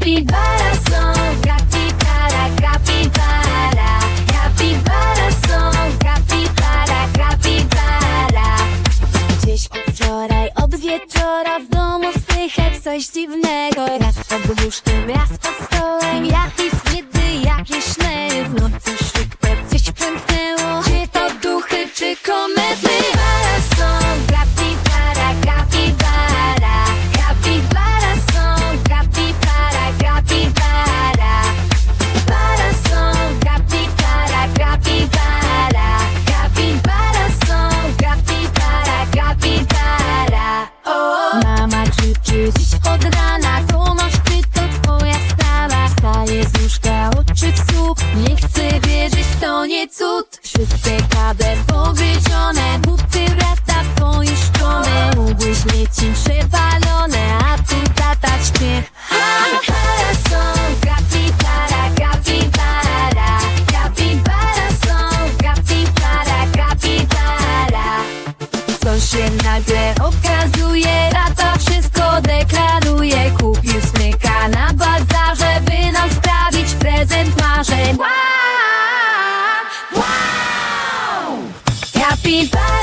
Kapibara są, kapibara, kapibara Kapibara są, kapibara, kapibara Gdzieś wczoraj od wieczora w domu słychać coś dziwnego. Raz pod brzuszkiem, raz pod stołem. liczy dziś od rana To masz ty, to twoja sprawa? Staje z łóżka, oczy w słup. Nie chcę wierzyć, to nie cud. Wszystkie kable pogryzione Buty rata poiszczone. Mógłbyś mieć im przewalone A ty tatać śmiech Ha, ha, są kapitara, kapitara Kapibara są kapitara, kapitara Co się nagle okazuje Rata wszystko feedback.